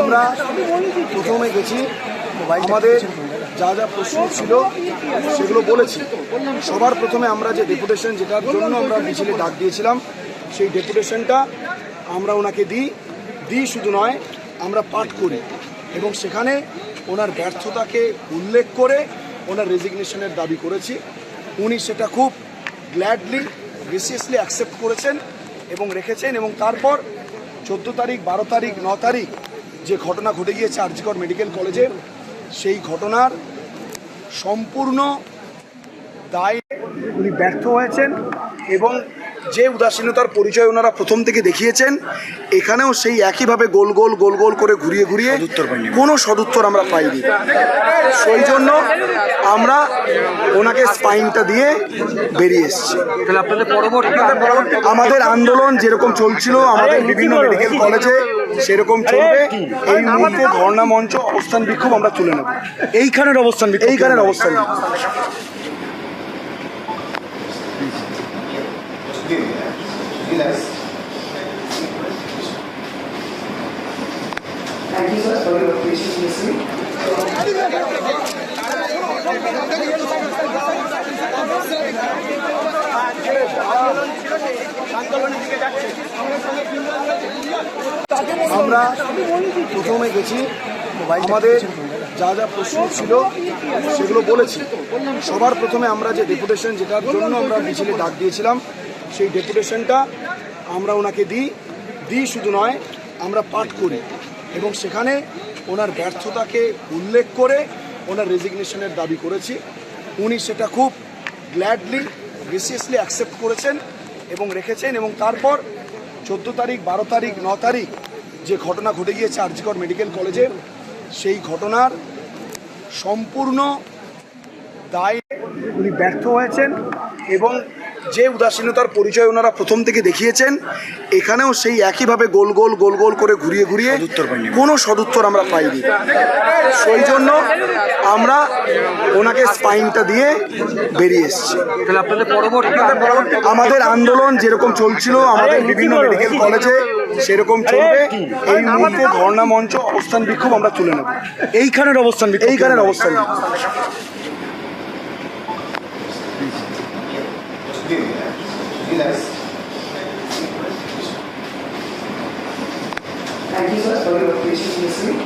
আমরা প্রথমে গেছি, আমাদের যা যা প্রশ্ন ছিল সেগুলো বলেছি। সবার প্রথমে আমরা যে ডেপুটেশন যেটার জন্য আমরা মিছিলে ডাক দিয়েছিলাম, সেই ডেপুটেশনটা আমরা ওনাকে দিই। দিই শুধু নয়, আমরা পাঠ করি এবং সেখানে ওনার ব্যর্থতাকে উল্লেখ করে ওনার রেজিগনেশনের দাবি করেছি। উনি সেটা খুব গ্ল্যাডলি গ্রেসিয়াসলি অ্যাকসেপ্ট করেছেন এবং রেখেছেন এবং তারপর চোদ্দ তারিখ, বারো তারিখ, ন তারিখ যে ঘটনা ঘটে গিয়েছে আরজিকর মেডিকেল কলেজে সেই ঘটনার সম্পূর্ণ দায় উনি ব্যর্থ হয়েছেন এবং যে উদাসীনতার পরিচয় ওনারা প্রথম থেকে দেখিয়েছেন এখানেও সেই একইভাবে গোল গোল গোল গোল করে ঘুরিয়ে ঘুরিয়ে কোনো সদুত্তর আমরা পাইনি। সেই জন্য আমরা ওনাকে স্পাইনটা দিয়ে বেরিয়ে এসেছি। তাহলে আপনাদের পরবর্তী আমাদের আন্দোলন যেরকম চলছিল আমাদের বিভিন্ন মেডিকেল কলেজে সেরকম চলবে। এই মুহূর্তে ধর্ণা মঞ্চ অবস্থান বিক্ষোভ আমরা তুলে নেব। এইখানের অবস্থান বিক্ষোভ এইখানের অবস্থান Thank you, sir, for your patience listening. আমরা প্রথমে গেছি, আমাদের যা যা প্রশ্ন ছিল সেগুলো বলেছি। সবার প্রথমে আমরা যে ডেপুটেশন যেটার জন্য আমরা মিছিলে ডাক দিয়েছিলাম, সেই ডেপুটেশনটা আমরা ওনাকে দিই। দিই শুধু নয়, আমরা পাঠ করি এবং সেখানে ওনার ব্যর্থতাকে উল্লেখ করে ওনার রেজিগনেশনের দাবি করেছি। উনি সেটা খুব গ্ল্যাডলি গ্রেসিয়াসলি অ্যাকসেপ্ট করেছেন এবং রেখেছেন এবং তারপর চোদ্দ তারিখ, বারো তারিখ, ন তারিখ যে ঘটনা ঘটে গিয়েছে আরজিকর মেডিকেল কলেজে সেই ঘটনার সম্পূর্ণ দায় উনি ব্যর্থ হয়েছেন এবং যে উদাসীনতার পরিচয় ওনারা প্রথম থেকে দেখিয়েছেন এখানেও সেই একইভাবে গোল গোল গোল গোল করে ঘুরিয়ে ঘুরিয়ে কোনো সদুত্তর আমরা পাইনি। সেই জন্য আমরা ওনাকে স্পাইনটা দিয়ে বেরিয়ে এসেছি। আমাদের আন্দোলন যেরকম চলছিল আমাদের বিভিন্ন মেডিকেল কলেজে সেরকম চলবে। এই মুহূর্তে ধর্ণা মঞ্চ অবস্থান বিক্ষোভ আমরা তুলে নেব। এইখানের অবস্থান এইখানের অবস্থান Thank you, sir, for your patience listening.